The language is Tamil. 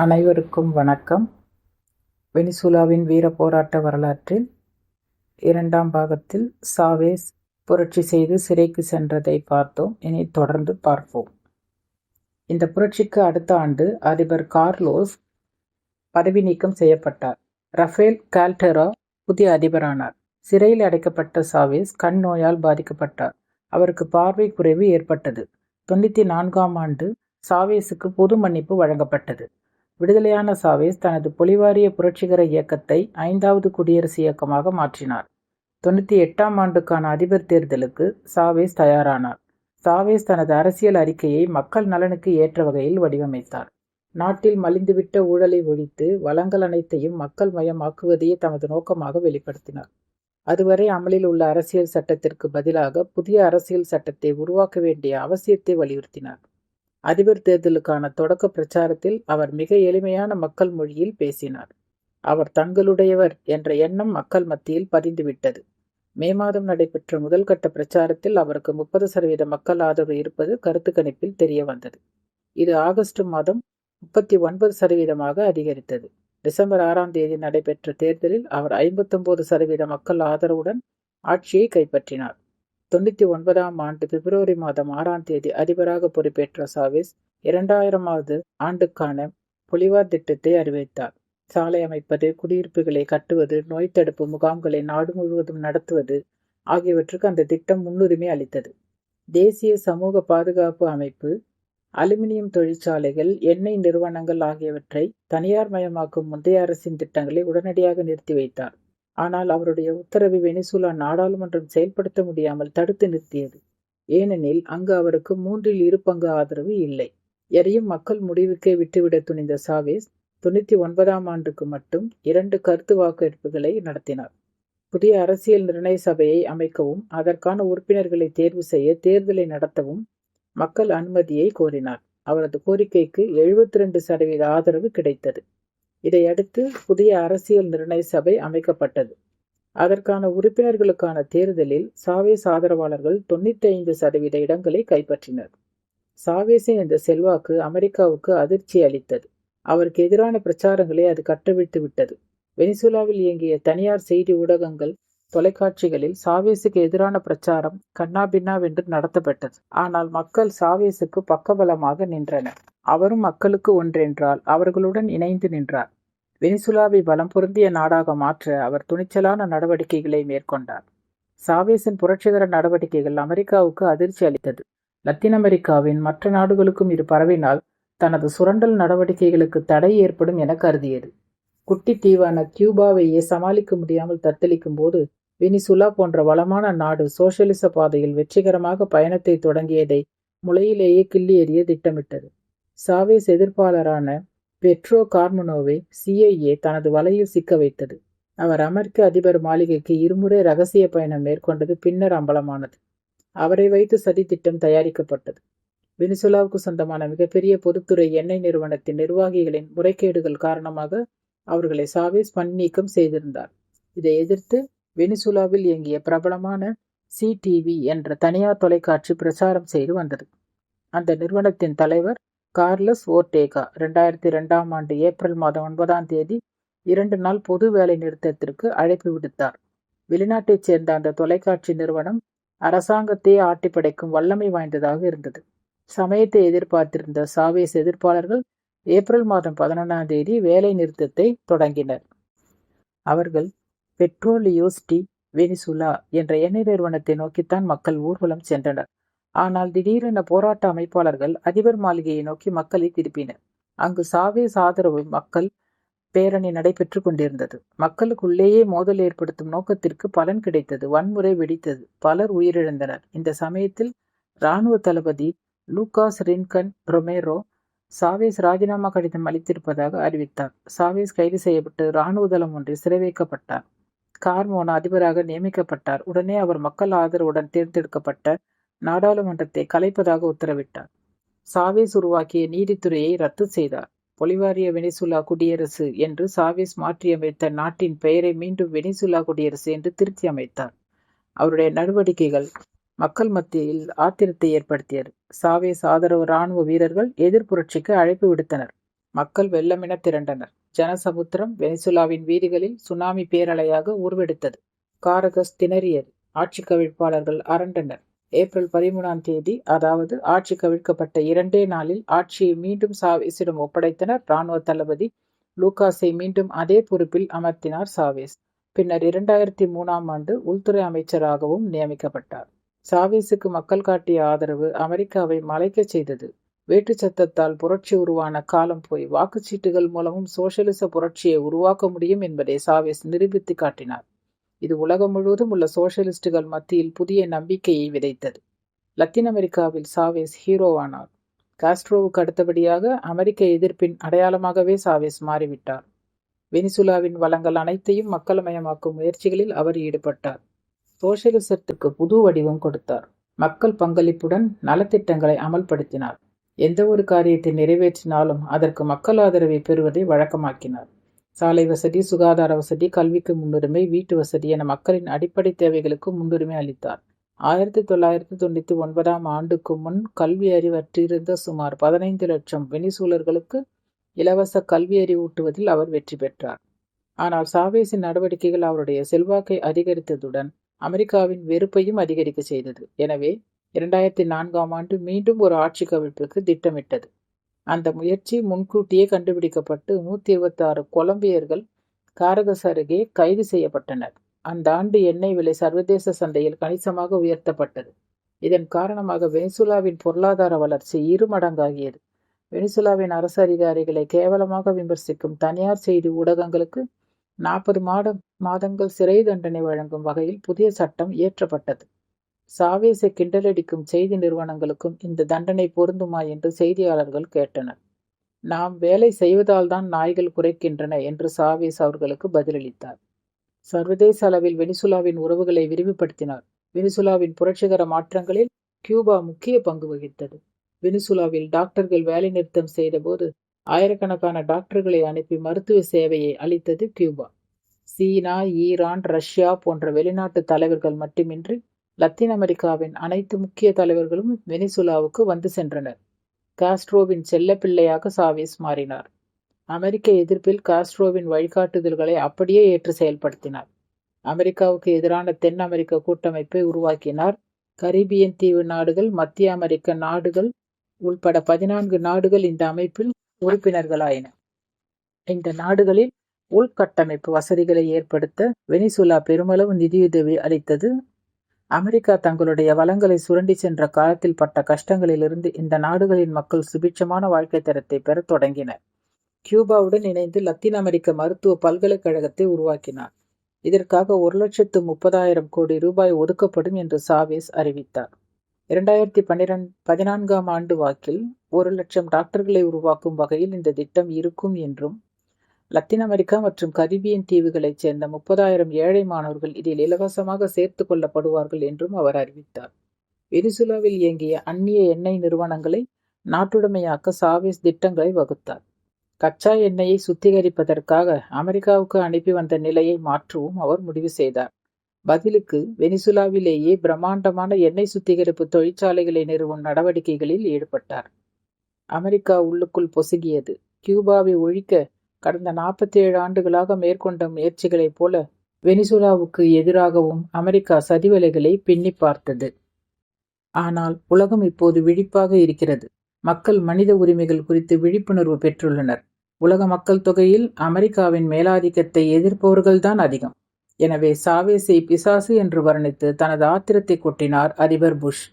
அனைவருக்கும் வணக்கம். வெனிசுலாவின் வீர போராட்ட வரலாற்றில் இரண்டாம் பாகத்தில் சாவேஸ் புரட்சி செய்து சிறைக்கு சென்றதை பார்த்தோம். இனி தொடர்ந்து பார்ப்போம். இந்த புரட்சிக்கு அடுத்த ஆண்டு அதிபர் கார்லோஸ் பதவி நீக்கம் செய்யப்பட்டார். ரஃபேல் கால்டெரா புதிய அதிபரானார். சிறையில் அடைக்கப்பட்ட சாவேஸ் கண் நோயால் பாதிக்கப்பட்டார். அவருக்கு பார்வை குறைவு ஏற்பட்டது. தொண்ணூற்றி நான்காம் ஆண்டு சாவேஸுக்கு பொது மன்னிப்பு வழங்கப்பட்டது. விடுதலையான சாவேஸ் தனது பொலிவாரிய புரட்சிகர இயக்கத்தை ஐந்தாவது குடியரசு இயக்கமாக மாற்றினார். தொண்ணூற்றி எட்டாம் ஆண்டுக்கான அதிபர் தேர்தலுக்கு சாவேஸ் தயாரானார். சாவேஸ் தனது அரசியல் அறிக்கையை மக்கள் நலனுக்கு ஏற்ற வகையில் வடிவமைத்தார். நாட்டில் மலிந்துவிட்ட ஊழலை ஒழித்து வளங்கள் அனைத்தையும் மக்கள் மயமாக்குவதையே தமது நோக்கமாக வெளிப்படுத்தினார். அதுவரை அமலில் உள்ள அரசியல் சட்டத்திற்கு பதிலாக புதிய அரசியல் சட்டத்தை உருவாக்க வேண்டிய அவசியத்தை வலியுறுத்தினார். அதிபர் தேர்தலுக்கான தொடக்க பிரச்சாரத்தில் அவர் மிக எளிமையான மக்கள் மொழியில் பேசினார். அவர் தங்களுடையவர் என்ற எண்ணம் மக்கள் மத்தியில் பதிந்துவிட்டது. மே மாதம் நடைபெற்ற முதல் கட்ட பிரச்சாரத்தில் அவருக்கு முப்பது சதவீத மக்கள் ஆதரவு இருப்பது கருத்து கணிப்பில் தெரிய வந்தது. இது ஆகஸ்ட் மாதம் முப்பத்தி ஒன்பது சதவீதமாக அதிகரித்தது. டிசம்பர் ஆறாம் தேதி நடைபெற்ற தேர்தலில் அவர் ஐம்பத்தொன்பது சதவீத மக்கள் ஆதரவுடன் ஆட்சியை கைப்பற்றினார். தொண்ணூற்றி ஒன்பதாம் ஆண்டு பிப்ரவரி மாதம் ஆறாம் தேதி அதிபராக பொறுப்பேற்ற சாவிஸ் இரண்டாயிரமாவது ஆண்டுக்கான பொலிவார் திட்டத்தை அறிவித்தார். சாலை அமைப்பது குடியிருப்புகளை கட்டுவது நோய் தடுப்பு முகாம்களை நாடு முழுவதும் நடத்துவது ஆகியவற்றுக்கு அந்த திட்டம் முன்னுரிமை அளித்தது. தேசிய சமூக பாதுகாப்பு அமைப்பு அலுமினியம் தொழிற்சாலைகள் எண்ணெய் நிறுவனங்கள் ஆகியவற்றை தனியார் மயமாக்கும் முந்தைய அரசின் திட்டங்களை உடனடியாக நிறுத்தி வைத்தார். ஆனால் அவருடைய உத்தரவை வெனிசுலா நாடாளுமன்றம் செயல்படுத்த முடியாமல் தடுத்து நிறுத்தியது. ஏனெனில் அங்கு அவருக்கு மூன்றில் இரு பங்கு ஆதரவு இல்லை. எதையும் மக்கள் முடிவுக்கே விட்டுவிட துணிந்த சாவேஸ் தொண்ணூற்றி ஒன்பதாம் ஆண்டுக்கு மட்டும் இரண்டு கருத்து வாக்கெடுப்புகளை நடத்தினார். புதிய அரசியல் நிர்ணய சபையை அமைக்கவும் அதற்கான உறுப்பினர்களை தேர்வு செய்ய தேர்தலை நடத்தவும் மக்கள் அனுமதியை கோரினார். அவரது கோரிக்கைக்கு எழுபத்தி ரெண்டு சதவீத ஆதரவு கிடைத்தது. இதையடுத்து புதிய அரசியல் நிர்ணய சபை அமைக்கப்பட்டது. அதற்கான உறுப்பினர்களுக்கான தேர்தலில் சாவேஸ் ஆதரவாளர்கள் தொண்ணூத்தி ஐந்து சதவீத இடங்களை கைப்பற்றினர். சாவேஸின் இந்த செல்வாக்கு அமெரிக்காவுக்கு அதிர்ச்சி அளித்தது. அவருக்கு எதிரான பிரச்சாரங்களை அது கட்டவிழ்த்து விட்டது வெனிசுலாவில் இயங்கிய தனியார் செய்தி ஊடகங்கள் தொலைக்காட்சிகளில் சாவேஸுக்கு எதிரான பிரச்சாரம் கண்ணாபின்னாவென்று நடத்தப்பட்டது. ஆனால் மக்கள் சாவேஸுக்கு பக்கபலமாக நின்றனர். அவரும் மக்களுக்கு ஒன்றென்றால் அவர்களுடன் இணைந்து நின்றார். வெனிசுலாவை பலம் பொருந்திய நாடாக மாற்ற அவர் துணிச்சலான நடவடிக்கைகளை மேற்கொண்டார். சாவேசின் புரட்சிகர நடவடிக்கைகள் அமெரிக்காவுக்கு அதிர்ச்சி அளித்தது. லத்தீன் அமெரிக்காவின் மற்ற நாடுகளுக்கும் இது பரவினால் தனது சுரண்டல் நடவடிக்கைகளுக்கு தடை ஏற்படும் என கருதியது. குட்டி தீவான கியூபாவையே சமாளிக்க முடியாமல் தத்தளிக்கும் போது வெனிசுலா போன்ற வளமான நாடு சோசியலிச பாதையில் வெற்றிகரமாக பயணத்தை தொடங்கியதை முளையிலேயே கிள்ளி எறிய திட்டமிட்டது. சாவேஸ் எதிர்ப்பாளரான பெட்ரோ கார்மனோவை சிஐஏ தனது வலையில் சிக்க வைத்தது. அவர் அமெரிக்க அதிபர் மாளிகைக்கு இருமுறை ரகசிய பயணம் மேற்கொண்டது பின்னர் அம்பலமானது. அவரை வைத்து சதி திட்டம் தயாரிக்கப்பட்டது. வெனிசுலாவுக்கு சொந்தமான மிகப்பெரிய பொதுத்துறை எண்ணெய் நிறுவனத்தின் நிர்வாகிகளின் முறைகேடுகள் காரணமாக அவர்களை சாவேஸ் பணிநீக்கம் செய்திருந்தார். இதை எதிர்த்து வெனிசுலாவில் இயங்கிய பிரபலமான சிடிவி என்ற தனியார் தொலைக்காட்சி பிரச்சாரம் செய்து வந்தது. அந்த நிறுவனத்தின் தலைவர் கார்லஸ் ஓர்டேகா ரெண்டாயிரத்தி ரெண்டாம் ஆண்டு ஏப்ரல் மாதம் ஒன்பதாம் தேதி இரண்டு நாள் பொது வேலை நிறுத்தத்திற்கு அழைப்பு விடுத்தார். வெளிநாட்டைச் சேர்ந்த அந்த தொலைக்காட்சி நிறுவனம் அரசாங்கத்தையே ஆட்டி படைக்கும் வல்லமை வாய்ந்ததாக இருந்தது. சமயத்தை எதிர்பார்த்திருந்த சாவேஸ் எதிர்ப்பாளர்கள் ஏப்ரல் மாதம் பதினொன்றாம் தேதி வேலை நிறுத்தத்தை தொடங்கினர். அவர்கள் பெட்ரோலியோஸ் டி வெனிசுலா என்ற எண்ணெய் நிறுவனத்தை நோக்கித்தான் மக்கள் ஊர்வலம் சென்றனர். ஆனால் திடீரென போராட்ட அமைப்பாளர்கள் அதிபர் மாளிகையை நோக்கி மக்களை திருப்பினர். அங்கு சாவேஸ் ஆதரவு மக்கள் பேரணி நடைபெற்று கொண்டிருந்தது. மக்களுக்குள்ளேயே மோதல் ஏற்படுத்தும் நோக்கத்திற்கு பலன் கிடைத்தது. வன்முறை வெடித்தது. பலர் உயிரிழந்தனர். இந்த சமயத்தில் இராணுவ தளபதி லூகாஸ் ரின்கன் ரொமேரோ சாவேஸ் ராஜினாமா கடிதம் அளித்திருப்பதாக அறிவித்தார். சாவேஸ் கைது செய்யப்பட்டு இராணுவ தளம் ஒன்றில் சிறை வைக்கப்பட்டார் கார்மோனா அதிபராக நியமிக்கப்பட்டார். உடனே அவர் மக்கள் ஆதரவுடன் தேர்ந்தெடுக்கப்பட்ட நாடாளுமன்றத்தை கலைப்பதாக உத்தரவிட்டார். சாவேஸ் உருவாக்கிய நீதித்துறையை ரத்து செய்தார். பொலிவாரிய வெனிசுலா குடியரசு என்று சாவேஸ் மாற்றியமைத்த நாட்டின் பெயரை மீண்டும் வெனிசுலா குடியரசு என்று திருத்தி அமைத்தார். அவருடைய நடவடிக்கைகள் மக்கள் மத்தியில் ஆத்திரத்தை ஏற்படுத்தியது. சாவேஸ் ஆதரவு இராணுவ வீரர்கள் எதிர்ப்புரட்சிக்கு அழைப்பு விடுத்தனர். மக்கள் வெள்ளமென திரண்டனர். ஜனசமுத்திரம் வெனிசுலாவின் வீதிகளில் சுனாமி பேரலையாக உருவெடுத்தது. காரகஸ் திணறியது. ஆட்சி கவிழ்ப்பாளர்கள் அரண்டனர். ஏப்ரல் பதிமூணாம் தேதி அதாவது ஆட்சி கவிழ்க்கப்பட்ட இரண்டே நாளில் ஆட்சியை மீண்டும் சாவேஸிடம் ஒப்படைத்தனர். இராணுவ தளபதி லூகாஸை மீண்டும் அதே பொறுப்பில் அமர்த்தினார் சாவேஸ். பின்னர் இரண்டாயிரத்தி மூணாம் ஆண்டு உள்துறை அமைச்சராகவும் நியமிக்கப்பட்டார். சாவேஸுக்கு மக்கள் காட்டிய ஆதரவு அமெரிக்காவை மலைக்கச் செய்தது. வேட்டு சத்தத்தால் புரட்சி உருவான காலம் போய் வாக்குச்சீட்டுகள் மூலமும் சோசியலிச புரட்சியை உருவாக்க முடியும் என்பதை சாவேஸ் நிரூபித்து காட்டினார். இது உலகம் முழுவதும் உள்ள சோசியலிஸ்டுகள் மத்தியில் புதிய நம்பிக்கையை விதைத்தது. லத்தீன் அமெரிக்காவில் சாவேஸ் ஹீரோவானார். காஸ்ட்ரோவுக்கு அடுத்தபடியாக அமெரிக்க எதிர்ப்பின் அடையாளமாகவே சாவேஸ் மாறிவிட்டார். வெனிசுலாவின் வளங்கள் அனைத்தையும் மக்களமயமாக்கும் முயற்சிகளில் அவர் ஈடுபட்டார். சோசியலிசத்துக்கு புது வடிவம் கொடுத்தார். மக்கள் பங்களிப்புடன் நலத்திட்டங்களை அமல்படுத்தினார். எந்த ஒரு காரியத்தை நிறைவேற்றினாலும் அதற்கு மக்கள் ஆதரவை பெறுவதை வழக்கமாக்கினார். சாலை வசதி சுகாதார வசதி கல்விக்கு முன்னுரிமை வீட்டு வசதி என மக்களின் அடிப்படை தேவைகளுக்கு முன்னுரிமை அளித்தார். ஆயிரத்தி தொள்ளாயிரத்தி தொண்ணூற்றி ஒன்பதாம் ஆண்டுக்கு முன் கல்வி அறிவற்றிருந்த சுமார் பதினைந்து லட்சம் வெனிசூலர்களுக்கு இலவச கல்வி அறிவூட்டுவதில் அவர் வெற்றி பெற்றார். ஆனால் சாவேஸின் நடவடிக்கைகள் அவருடைய செல்வாக்கை அதிகரித்ததுடன் அமெரிக்காவின் வெறுப்பையும் அதிகரிக்க செய்தது. எனவே இரண்டாயிரத்தி நான்காம் ஆண்டு மீண்டும் ஒரு ஆட்சி கவிழ்ப்புக்கு திட்டமிட்டது. அந்த முயற்சி முன்கூட்டியே கண்டுபிடிக்கப்பட்டு நூற்றி இருபத்தி ஆறு கொலம்பியர்கள் காரகஸ் அருகே கைது செய்யப்பட்டனர். அந்த ஆண்டு எண்ணெய் விலை சர்வதேச சந்தையில் கணிசமாக உயர்த்தப்பட்டது. இதன் காரணமாக வெனிசுலாவின் பொருளாதார வளர்ச்சி இரு மடங்காகியது வெனிசுலாவின் அரசு அதிகாரிகளை கேவலமாக விமர்சிக்கும் தனியார் செய்தி ஊடகங்களுக்கு நாற்பது மாதம் மாதங்கள் சிறை தண்டனை வழங்கும் வகையில் புதிய சட்டம் இயற்றப்பட்டது. சாவேசை கிண்டலடிக்கும் செய்தி நிறுவனங்களுக்கும் இந்த தண்டனை பொருந்துமா என்று செய்தியாளர்கள் கேட்டனர். நாம் வேலை செய்வதால் தான் நாய்கள் குறைக்கின்றன என்று சாவேஸ் அவர்களுக்கு பதிலளித்தார். சர்வதேச அளவில் வெனிசுலாவின் உறவுகளை விரிவுபடுத்தினார். வெனிசுலாவின் புரட்சிகர மாற்றங்களில் கியூபா முக்கிய பங்கு வகித்தது. வெனிசுலாவில் டாக்டர்கள் வேலைநிறுத்தம் செய்தபோது ஆயிரக்கணக்கான டாக்டர்களை அனுப்பி மருத்துவ சேவையை அளித்தது கியூபா. சீனா ஈரான் ரஷ்யா போன்ற வெளிநாட்டு தலைவர்கள் மட்டுமின்றி லத்தீன் அமெரிக்காவின் அனைத்து முக்கிய தலைவர்களும் வெனிசுலாவுக்கு வந்து சென்றனர். காஸ்ட்ரோவின் செல்லப்பிள்ளையாக சாவேஸ் மாறினார். அமெரிக்க எதிர்ப்பில் காஸ்ட்ரோவின் வழிகாட்டுதல்களை அப்படியே ஏற்று செயல்படுத்தினார். அமெரிக்காவுக்கு எதிரான தென் அமெரிக்க கூட்டமைப்பை உருவாக்கினார். கரீபியன் தீவு நாடுகள் மத்திய அமெரிக்க நாடுகள் உள்பட பதினான்கு நாடுகள் இந்த அமைப்பில் உறுப்பினர்களாயின. இந்த நாடுகளில் உள்கட்டமைப்பு வசதிகளை ஏற்படுத்த வெனிசுலா பெருமளவு நிதியுதவி அளித்தது அமெரிக்கா தங்களுடைய வளங்களை சுரண்டி சென்ற காலத்தில் பட்ட கஷ்டங்களிலிருந்து இந்த நாடுகளின் மக்கள் சுபிட்சமான வாழ்க்கை தரத்தை பெறத் தொடங்கினர். கியூபாவுடன் இணைந்து லத்தீன் அமெரிக்க மருத்துவ பல்கலைக்கழகத்தை உருவாக்கினார். இதற்காக ஒரு லட்சத்து முப்பதாயிரம் கோடி ரூபாய் ஒதுக்கப்படும் என்று சாவேஸ் அறிவித்தார். இரண்டாயிரத்தி பன்னிரெண்டு பதினான்காம் ஆண்டு வாக்கில் ஒரு லட்சம் டாக்டர்களை உருவாக்கும் வகையில் இந்த திட்டம் இருக்கும் என்றும் லத்தீன் அமெரிக்கா மற்றும் கரிபியன் தீவுகளைச் சேர்ந்த முப்பதாயிரம் ஏழை மாணவர்கள் இதில் இலவசமாக சேர்த்து கொள்ளப்படுவார்கள் என்றும் அவர் அறிவித்தார். வெனிசுலாவில் இயங்கிய அந்நிய எண்ணெய் நிறுவனங்களை நாட்டுடைமையாக்க சாவேஸ் திட்டங்களை வகுத்தார். கச்சா எண்ணெயை சுத்திகரிப்பதற்காக அமெரிக்காவுக்கு அனுப்பி வந்த நிலையை மாற்றவும் அவர் முடிவு செய்தார். பதிலுக்கு வெனிசுலாவிலேயே பிரம்மாண்டமான எண்ணெய் சுத்திகரிப்பு தொழிற்சாலைகளை நிறுவும் நடவடிக்கைகளில் ஈடுபட்டார். அமெரிக்கா உள்ளுக்குள் பொசுகியது. கியூபாவை ஒழிக்க கடந்த நாற்பத்தி ஏழு ஆண்டுகளாக மேற்கொண்ட முயற்சிகளைப் போல வெனிசுலாவுக்கு எதிராகவும் அமெரிக்கா சதிவலைகளை பின்னி பார்த்தது. ஆனால் உலகம் இப்போது விழிப்பாக இருக்கிறது. மக்கள் மனித உரிமைகள் குறித்து விழிப்புணர்வு பெற்றுள்ளனர். உலக மக்கள் தொகையில் அமெரிக்காவின் மேலாதிக்கத்தை எதிர்ப்பவர்கள்தான் அதிகம். எனவே சாவேசை பிசாசு என்று வர்ணித்து தனது ஆத்திரத்தை கொட்டினார் அதிபர் புஷ்.